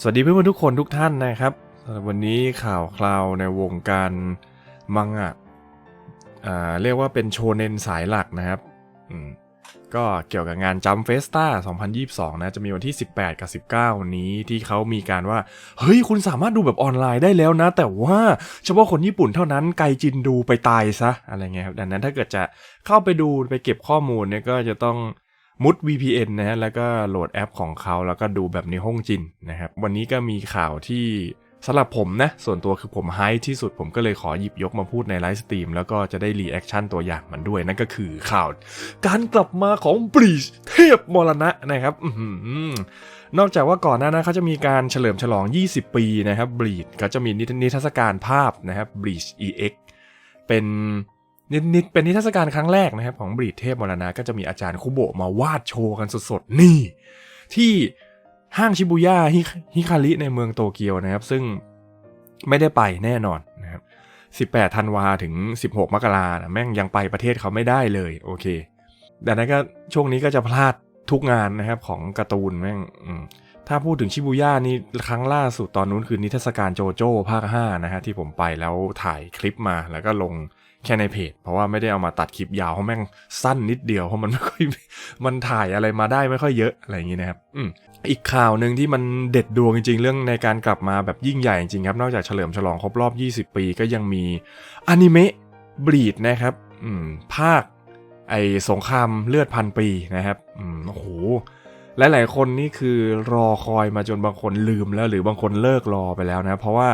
สวัสดีเพื่อนๆทุกคนทุกท่านนะครับวันนี้ข่าวคราวในวงการมังงะอ่าเรียกว่าเป็นโชเนนสายหลักนะครับก็เกี่ยวกับงานจัมเฟสตา2022 นะ จะมีวันที่ 18 กับ 19 วันนี้ที่เขามีการว่า เฮ้ย คุณสามารถดูแบบออนไลน์ได้แล้วนะ แต่ว่าเฉพาะคนญี่ปุ่นเท่านั้นไกจินดูไปตายซะ อะไรเงี้ยครับ ดังนั้นถ้าเกิดจะเข้าไปดูไปเก็บข้อมูลเนี่ยก็จะต้อง มุด VPN นะฮะแล้วก็โหลดแอปของเขาแล้วก็ดูแบบในห้องจินนะครับ วันนี้ก็มีข่าวที่สำหรับผมนะ ส่วนตัวคือผมไฮที่สุดผมก็เลยขอหยิบยกมาพูดในไลฟ์สตรีมแล้วก็จะได้รีแอคชั่นตัวอย่างมันด้วย นั่นก็คือข่าว การกลับมาของบรีชเทพมรณะนะครับนอกจากว่าก่อนหน้านั้นเขาจะมีการเฉลิมฉลอง 20 ปีนะครับบรีชเขาจะมีนิทนิทรรศการภาพนะครับบรีช EX เป็น นิดนิดเป็นนิทรรศการครั้งแรกนะครับ ของบรีดเทพมรณะก็จะมีอาจารย์คุโบะมาวาดโชว์กันสดๆ นี่ ที่ห้างชิบูย่าฮิคาริในเมืองโตเกียวนะครับ ซึ่งไม่ได้ไปแน่นอนนะครับ 18 ธันวาถึง 16 มกรานะแม่งยังไปประเทศเขาไม่ได้เลยโอเคดังนั้นก็ช่วงนี้ก็จะพลาดทุกงานนะครับของการ์ตูนแม่งถ้าพูดถึงชิบูย่านี่ครั้งล่าสุดตอนนู้นคือนิทรรศการโจโจ้ภาค 5 นะฮะที่ผมไปแล้วถ่ายคลิปมาแล้วก็ลง แค่ในเพจ เพราะว่าไม่ได้เอามาตัดคลิปยาวเพราะแม่งสั้นนิดเดียวเพราะมันไม่ค่อยมันถ่ายอะไรมาได้ไม่ค่อยเยอะอะไรอย่างนี้นะครับอืมอีกข่าวหนึ่งที่มันเด็ดดวงจริง ๆ เรื่องในการกลับมาแบบยิ่งใหญ่จริงครับ นอกจากเฉลิมฉลองครบรอบ 20 ปีก็ยังมีอนิเมะบลีดนะครับอืมภาคไอสงครามเลือดพันปีนะครับอืมโอ้โหหลายๆคนนี่คือรอคอยมาจนบางคนลืมแล้ว หรือบางคนเลิกรอไปแล้วนะ เพราะว่า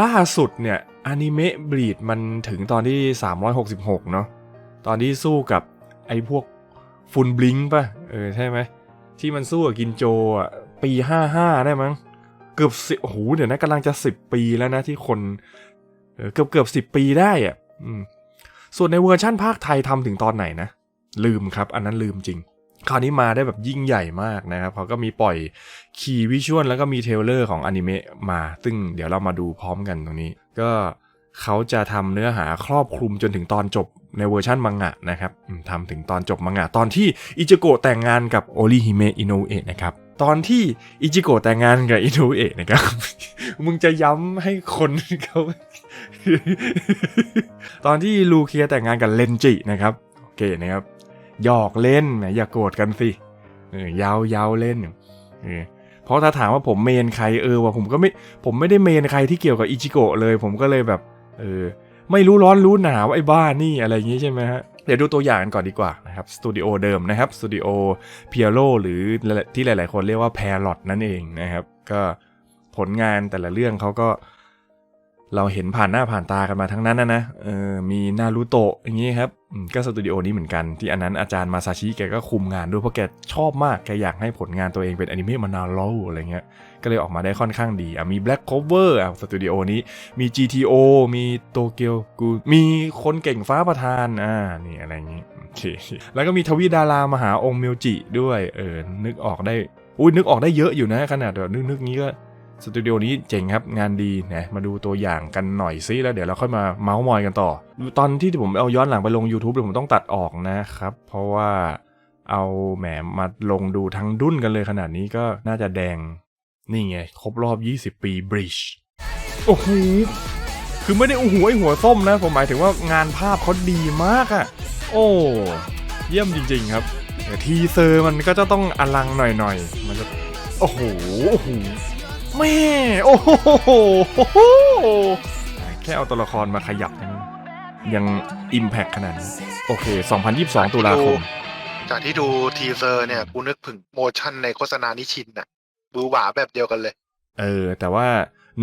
ล่าสุดเนี่ยอนิเมะบลีดมันถึงตอนที่ 366 เนาะตอนที่สู้กับไอ้พวกฟุนบลิงป่ะ เออ ใช่ไหม ที่มันสู้กับกินโจอะ ปี 55 ได้มั้ง เกือบสิโอ้โหเดี๋ยวนะกำลังจะ 10 ปีแล้วนะที่คนเออเกือบเกือบสิปีได้อะ อืม ส่วนในเวอร์ชั่นภาคไทยทำถึงตอนไหนนะ ลืมครับ อันนั้นลืมจริง คราวนี้มาได้แบบยิ่งใหญ่มากนะครับเขาก็มีปล่อยคีย์วิชวลแล้วก็มีเทเลอร์ของอนิเมะมา ซึ่งเดี๋ยวเรามาดูพร้อมกันตรงนี้ ก็เขาจะทำเนื้อหาครอบคลุมจนถึงตอนจบในเวอร์ชันมังงะนะครับทำถึงตอนจบมังงะ ตอนที่อิจิโกะแต่งงานกับโอริฮิเมะอิโนเอะนะครับตอนที่อิจิโกะแต่งงานกับอิโนเอะนะครับ มึงจะย้ำให้คนเขาตอนที่ลูเคียแต่งงานกับเลนจินะครับ โอเคนะครับ หยอกเล่นแหมอย่าโกรธกันสิเออยาวยาวเล่นเออเพราะถ้าถามว่าผมเมนใครเออว่าผมก็ไม่ผมไม่ได้เมนใครที่เกี่ยวกับอิจิโกะเลย ผมก็เลยแบบเออไม่รู้ร้อนรู้หนาวไอ้บ้านี่อะไรอย่างงี้ใช่ไหมฮะเดี๋ยวดูตัวอย่างกันก่อนดีกว่านะครับสตูดิโอเดิมนะครับสตูดิโอเพียโรหรือที่หลาย ๆ คนเรียกว่าแพรลอตนั่นเองนะครับ ก็ผลงานแต่ละเรื่องเขาก็ เราเห็นผ่านหน้าผ่านตากันมาทั้งนั้นนะนะเออมีนารูโตะอย่างงี้ครับก็สตูดิโอนี้เหมือนกันที่อันนั้นอาจารย์มาซาชิแกก็คุมงานด้วยเพราะแกชอบมากแกอยากให้ผลงานตัวเองเป็นอนิเมะมานานแล้วอะไรเงี้ยก็เลยออกมาได้ค่อนข้างดีอะมี Black Cover อะสตูดิโอนี้มี GTO มีโตเกียวกูมีคนเก่งฟ้าประธานอ่านี่อะไรอย่างงี้โอเคแล้วก็มีทวีดารามหาองค์มิวจิด้วยเออนึกออกได้อุ้ยนึกออกได้เยอะอยู่นะขนาดแบบนึกนึกงี้ก็ สตูดิโอนี้เจ๋งครับงานดีนะมาดูตัวอย่างกันหน่อยซิแล้วเดี๋ยวเราค่อยมาเมาส์มอยกันต่อ ตอนที่ผมเอาย้อนหลังไปลง YouTube เดี๋ยวผมต้องตัดออกนะครับ เพราะว่าเอาแหมมาลงดูทั้งดุ้นกันเลยขนาดนี้ก็น่าจะแดง นี่ไง ครบรอบ 20 ปีบริชโอ้โหคือไม่ได้โอ้โหไอหัวส้มนะ ผมหมายถึงว่างานภาพเขาดีมากอะโอ้เยี่ยมจริง ๆ ครับแต่ทีเซอร์มันก็จะต้องอลังหน่อยๆ มันจะ โอ้โหโอ้โห แม่โอ้โหแค่เอาตัวละครมาขยับนะยังอิมแพคขนาดนี้โอเค 2022 ตุลาคม จากที่ดูทีเซอร์เนี่ย กูนึกถึงโมชั่นในโฆษณานิชินน่ะบูหวาแบบเดียวกันเลย เออ แต่ว่า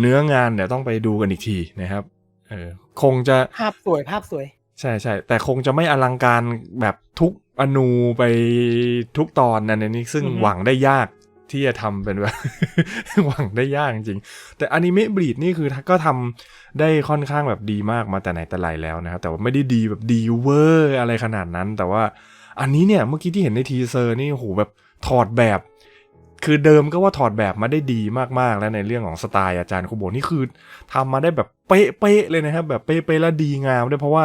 เนื้องานเดี๋ยวต้องไปดูกันอีกทีนะครับ เออ คงจะ ภาพสวยภาพสวย ใช่ใช่แต่คงจะไม่อลังการแบบทุกอนูไปทุกตอนนะในนี้ซึ่งอือฮึหวังได้ยาก ที่จะทำเป็นแบบหวังได้ยากจริง แต่อนิเมะบลีดนี่คือก็ทำได้ค่อนข้างแบบดีมากมาแต่ไหนแต่ไรแล้วนะครับ แต่ว่าไม่ได้ดีแบบดีเวอร์อะไรขนาดนั้น แต่ว่าอันนี้เนี่ยเมื่อกี้ที่เห็นในทีเซอร์นี่โหแบบถอดแบบ คือเดิมก็ว่าถอดแบบมาได้ดีมากๆ แล้วในเรื่องของสไตล์อาจารย์คุโบนี่คือทำมาได้แบบเป๊ะๆเลยนะครับแบบเป๊ะๆแล้วดีงามด้วยเพราะว่า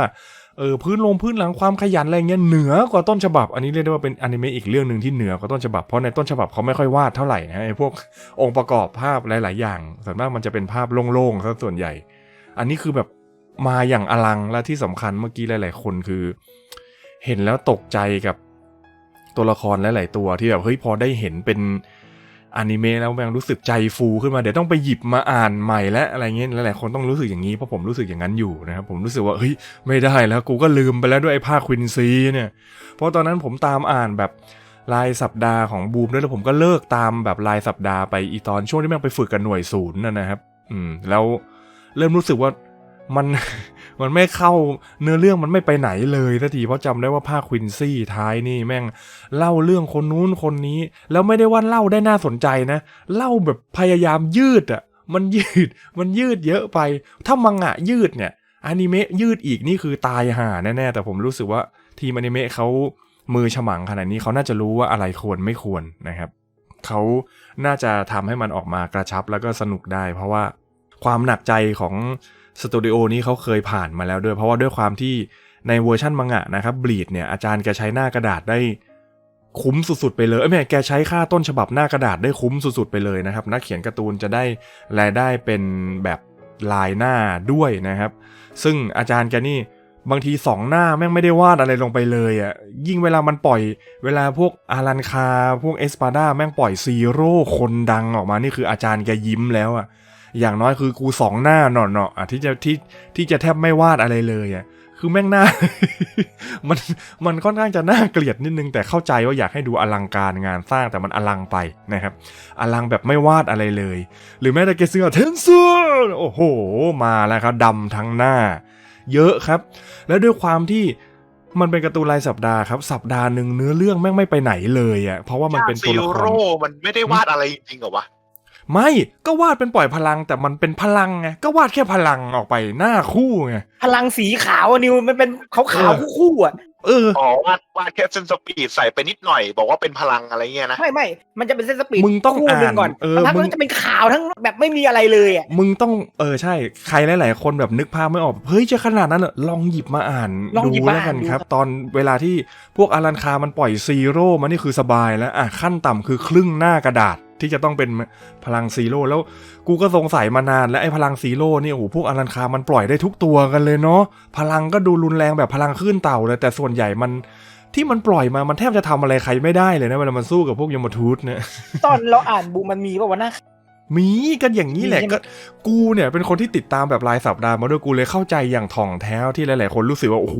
เออพื้นลงพื้นหลังความขยันอะไรเงี้ยเหนือกว่าต้นฉบับ อันนี้เรียกได้ว่าเป็นอนิเมะอีกเรื่องหนึ่งที่เหนือกว่าต้นฉบับเพราะในต้นฉบับเขาไม่ค่อยวาดเท่าไหร่นะไอ้พวกองค์ประกอบภาพหลาย ๆ อย่างส่วนมากมันจะเป็นภาพโล่งๆซะส่วนใหญ่ อันนี้คือแบบมาอย่างอลังและที่สำคัญเมื่อกี้หลาย ๆ คนคือ เห็นแล้วตกใจกับตัวละครหลาย ๆ ตัวที่แบบเฮ้ยพอได้เห็นเป็น อนิเมะแล้วแม่งรู้สึกใจฟูขึ้นมาเดี๋ยวต้องไปหยิบมาอ่านใหม่และอะไรเงี้ยหลายๆคนต้องรู้สึกอย่างนี้เพราะผมรู้สึกอย่างนั้นอยู่นะครับผมรู้สึกว่าเฮ้ยไม่ได้แล้วกูก็ลืมไปแล้วด้วยไอ้ภาคควินซีเนี่ยเพราะตอนนั้นผมตามอ่านแบบรายสัปดาห์ของบูมด้วยแล้วผมก็เลิกตามแบบรายสัปดาห์ไปอีตอนช่วงที่แม่งไปฝึกกับหน่วยศูนย์นะครับ อืมแล้วเริ่มรู้สึกว่ามัน มันไม่เข้าเนื้อเรื่องมันไม่ไปไหนเลยทันทีเพราะจำได้ว่าภาคควินซี่ท้ายนี่แม่งเล่าเรื่องคนนู้นคนนี้ แล้วไม่ได้ว่าเล่าได้น่าสนใจนะ เล่าแบบพยายามยืดอะมันยืดมันยืดเยอะไป ถ้ามังงะยืดเนี่ยอนิเมะยืดอีกนี่คือตายห่าแน่ๆแต่ผมรู้สึกว่าทีมอนิเมะเขามือฉมังขนาดนี้เขาน่าจะรู้ว่าอะไรควรไม่ควรนะครับเขาน่าจะทำให้มันออกมากระชับแล้วก็สนุกได้ เพราะว่าความหนักใจของ สตูดิโอนี้เขาเคยผ่านมาแล้วด้วย เพราะว่าด้วยความที่ในเวอร์ชันมังงะนะครับบลีดเนี่ยอาจารย์แกใช้หน้ากระดาษได้คุ้มสุดๆไปเลยเอ้ยไม่แกใช้ค่าต้นฉบับหน้ากระดาษได้คุ้มสุดๆไปเลยนะครับนักเขียนการ์ตูนจะได้รายได้เป็นแบบลายหน้าด้วยนะครับ ซึ่งอาจารย์แกนี่บางทีสองหน้าแม่งไม่ได้วาดอะไรลงไปเลยอะ่ะยิ่งเวลามันปล่อย เวลาพวกอารันคา พวกเอสปาดาแม่งปล่อยซีโร่คนดังออกมานี่คืออาจารย์แกยิ้มแล้วอะ่ะ อย่างน้อยคือกูสองหน้าหน่อๆอะที่จะที่ที่จะแทบไม่วาดอะไรเลยอะคือแม่งหน้า มันมันค่อนข้างจะน่าเกลียดนิดนึงแต่เข้าใจว่าอยากให้ดูอลังการงานสร้างแต่มันอลังไปนะครับ อลังแบบไม่วาดอะไรเลย หรือแม้แต่เกเสือเทนซูโอ้โห มาแล้วครับดำทั้งหน้า เยอะครับ แล้วด้วยความที่มันเป็นการ์ตูนรายสัปดาห์ครับ สัปดาห์หนึ่งเนื้อเรื่องแม่งไม่ไปไหนเลยอะ่ะเพราะว่ามันเป็นตัวซีละครมันไม่ได้วาดอะไรจริงๆเหรอวะ ไม่ก็วาดเป็นปล่อยพลังแต่มันเป็นพลังไงก็วาดแค่พลังออกไปหน้าคู่ไงพลังสีขาวอะนิวมันเป็นขาวขาวเออคู่ๆอะเออ อ๋อวาดวาดแค่เส้นสปีดใส่ไปนิดหน่อย บอกว่าเป็นพลังอะไรเงี้ยนะ ไม่ไม่มันจะเป็นเส้นสปีดมึงต้องคู่หนึ่งก่อนอ่านเออสักพักมึง มันจะเป็นขาวทั้งแบบไม่มีอะไรเลยอะมึงต้องเออใช่ ใครหลาย ๆ คนแบบนึกภาพไม่ออกเฮ้ยจะขนาดนั้นเหรอลองหยิบมาอ่านลองหยิดูบมาแล้วกันอ่านดูครับครับตอนเวลาที่พวกอารันคามันปล่อยซีโร่มานี่คือสบายแล้วอะขั้นต่ำคือครึ่งหน้ากระดาษ ที่จะต้องเป็นพลังซีโร่แล้วกูก็สงสัยมานานแล้วไอ้พลังซีโร่เนี่ยโอ้โหพวกอารันคามันปล่อยได้ทุกตัวกันเลยเนาะพลังก็ดูรุนแรงแบบพลังขึ้นเต่าเลยแต่ส่วนใหญ่มันที่มันปล่อยมา มันแทบจะทำอะไรใครไม่ได้เลยนะเวลามันสู้กับพวกยมทูตเนี่ย ตอนเราอ่านบูมันมีป่าวะนะมีกันอย่างนี้แหละมีใช่ไหมก็กูเนี่ยเป็นคนที่ติดตามแบบรายสัปดาห์มาด้วยกูเลยเข้าใจอย่างถ่องแท้ที่หลาย ๆ คนรู้สึกว่าโอ้โห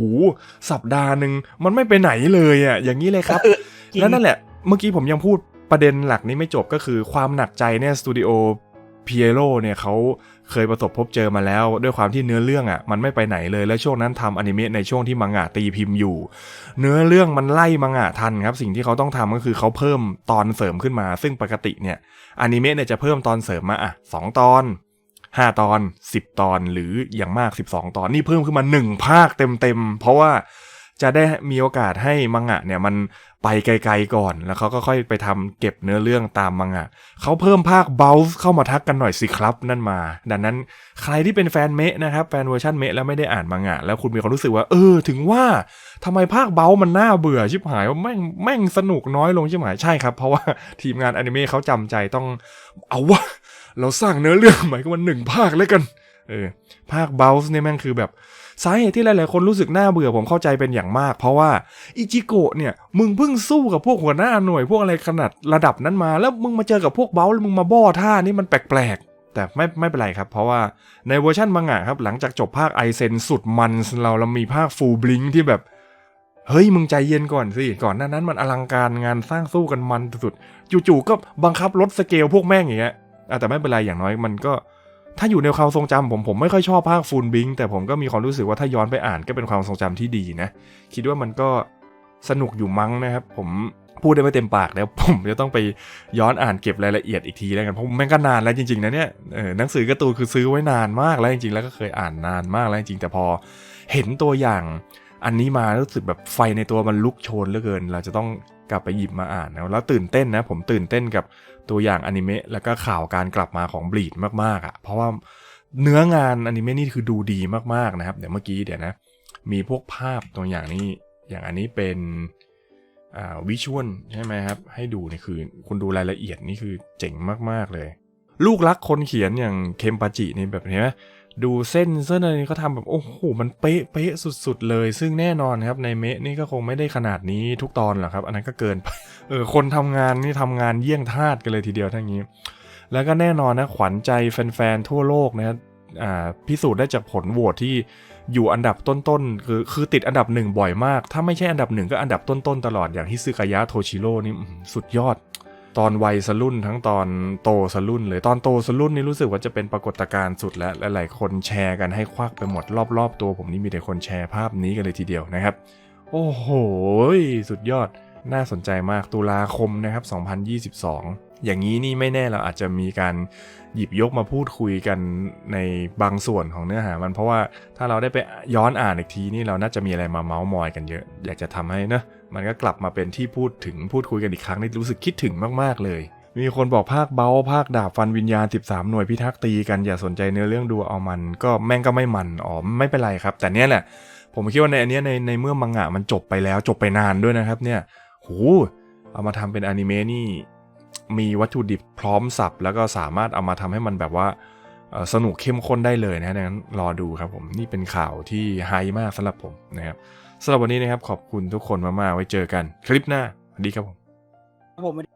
สัปดาห์หนึ่งมันไม่ไปไหนเลยอะอย่างนี้เลยครับเออจริงแล้วนั่นแหละ เมื่อกี้ผมยังพูด ประเด็นหลักนี้ไม่จบก็คือความหนักใจเนี่ยสตูดิโอพีเอโรเนี่ยเขาเคยประสบพบเจอมาแล้ว ด้วยความที่เนื้อเรื่องอะมันไม่ไปไหนเลยแล้วช่วงนั้นทำอนิเมะในช่วงที่มังงะตีพิมพ์อยู่ เนื้อเรื่องมันไล่มังงะทันครับสิ่งที่เขาต้องทำก็คือเขาเพิ่มตอนเสริมขึ้นมา ซึ่งปกติเนี่ยอนิเมะเนี่ยจะเพิ่มตอนเสริมมาอะสองตอน 5 ตอน 10 ตอนหรืออย่างมาก 12 ตอนนี่เพิ่มขึ้นมา 1 ภาคเต็มๆเพราะว่า จะได้มีโอกาสให้มังงะเนี่ยมันไปไกลๆก่อน แล้วเขาก็ค่อยไปทำเก็บเนื้อเรื่องตามมังงะเขาเพิ่มภาคเบลส์เข้ามาทักกันหน่อยสิครับนั่นมา ดังนั้นใครที่เป็นแฟนเมะนะครับแฟนเวอร์ชันเมะแล้วไม่ได้อ่านมังงะแล้วคุณมีความรู้สึกว่า เออ ถึงว่าทำไมภาคเบลส์มันน่าเบื่อชิบหายว่าแม่งแม่งสนุกน้อยลงชิบหายใช่ครับเพราะว่าทีมงานอนิเมะเขาจำใจต้องเอาวะเราสร้างเนื้อเรื่องใหม่ก็มันหนึ่งภาคแล้วกัน เออภาคเบลส์เนี่ยแม่งคือแบบสาเหตุที่หลายๆคนรู้สึกน่าเบื่อผมเข้าใจเป็นอย่างมาก เพราะว่าอิจิโกะเนี่ยมึงเพิ่งสู้กับพวกหัวหน้าหน่วยพวกอะไรขนาดระดับนั้นมา แล้วมึงมาเจอกับพวกเบลส์มึงมาบ้อท่านี่มันแปลกๆ แต่ไม่ไม่เป็นไรครับ เพราะว่าในเวอร์ชันมังงะครับหลังจากจบภาคไอเซนสุดมันเราเรามีภาคฟูบลิงที่แบบเฮ้ยมึงใจเย็นก่อนสิ ก่อนหน้านั้นมันอลังการงานสร้างสู้กันมันสุดๆจู่ๆก็บังคับลดสเกลพวกแม่งอย่างเงี้ยแต่ไม่เป็นไรอย่างน้อยมันก็ ถ้าอยู่ในความทรงจำผมผมไม่ค่อยชอบภาคฟูลบิงแต่ผมก็มีความรู้สึกว่าถ้าย้อนไปอ่านก็เป็นความทรงจำที่ดีนะ คิดว่ามันก็สนุกอยู่มั้งนะครับ ผมพูดได้ไม่เต็มปากแล้วผมจะต้องไปย้อนอ่านเก็บรายละเอียดอีกทีแล้วกันเพราะแม่งก็นานแล้วจริงๆนะเนี่ยหนังสือการ์ตูนคือซื้อไว้นานมากแล้วจริงๆแล้วก็เคยอ่านนานมากแล้วจริงๆแต่พอเห็นตัวอย่าง อันนี้มารู้สึกแบบไฟในตัวมันลุกโชนเหลือเกิน เราจะต้องกลับไปหยิบมาอ่านนะแล้วตื่นเต้นนะ ผมตื่นเต้นกับตัวอย่างอนิเมะแล้วก็ข่าวการกลับมาของบลีดมากๆอะ่ะ เพราะว่าเนื้องานอนิเมะนี่คือดูดีมากๆนะครับ เดี๋ยวเมื่อกี้เดี๋ยวนะ มีพวกภาพตัวอย่างนี้ อย่างอันนี้เป็นอ่าวิชวลใช่ไหมครับ ให้ดูนี่คือคุณดูรายละเอียดนี่คือเจ๋งมากๆเลย ลูกรักคนเขียนอย่างเคมปาจินี่แบบเห็นไหม ดูเส้นเส้นอะไรนี่เขาทำแบบโอ้โหมันเป๊ะเป๊ะสุด ๆ เลย ซึ่งแน่นอนครับในเมะนี่ก็คงไม่ได้ขนาดนี้ทุกตอนหรอกครับ อันนั้นก็เกินไปเออคนทำงานนี่ทำงานเยี่ยงทาสกันเลยทีเดียวทั้งนี้ แล้วก็แน่นอนนะขวัญใจแฟนๆทั่วโลกนะอ่าพิสูจน์ได้จากผลโหวตที่อยู่อันดับต้นๆคือคือติดอันดับหนึ่งบ่อยมาก ถ้าไม่ใช่อันดับหนึ่งก็อันดับต้นๆตลอดอย่างฮิซึกายะโทชิโร่นี่สุดยอด ตอนวัยสรุ่นทั้งตอนโตสรุ่นเลยตอนโตสรุ่นนี่รู้สึกว่าจะเป็นปรากฏการณ์สุดและหลายคนแชร์กันให้ควักไปหมดรอบๆ ตัวผมนี่มีแต่คนแชร์ภาพนี้กันเลยทีเดียวนะครับ โอ้โห สุดยอดน่าสนใจมากตุลาคมนะครับ 2022 อย่างนี้นี่ไม่แน่เราอาจจะมีการหยิบยกมาพูดคุยกันในบางส่วนของเนื้อหา มันเพราะว่าถ้าเราได้ไปย้อนอ่านอีกทีนี่เราน่าจะมีอะไรมาเมาส์มอยกันเยอะ อยากจะทำให้นะ มันก็กลับมาเป็นที่พูดถึงพูดคุยกันอีกครั้งนี่รู้สึกคิดถึงมากๆเลย มีคนบอกภาคเบาภาคดาบฟันวิญญาณ 13 หน่วยพิทักษ์ตีกันอย่าสนใจเนื้อเรื่องดูเอามัน ก็แม่งก็ไม่มันอ๋อไม่เป็นไรครับ แต่เนี้ยแหละผมคิดว่าในอันเนี้ยในในเมื่อมังงะมันจบไปแล้วจบไปนานด้วยนะครับเนี่ยโหเอามาทำเป็นอนิเมะนี่มีวัตถุดิบพร้อมสับแล้วก็สามารถเอามาทำให้มันแบบว่าสนุกเข้มข้นได้เลยนะดังนั้นรอดูครับผมนี่เป็นข่าวที่ไฮมากสำหรับผมนะครับ สำหรับวันนี้นะครับขอบคุณทุกคนมากๆไว้เจอกันคลิปหน้าสวัสดีครับผมผม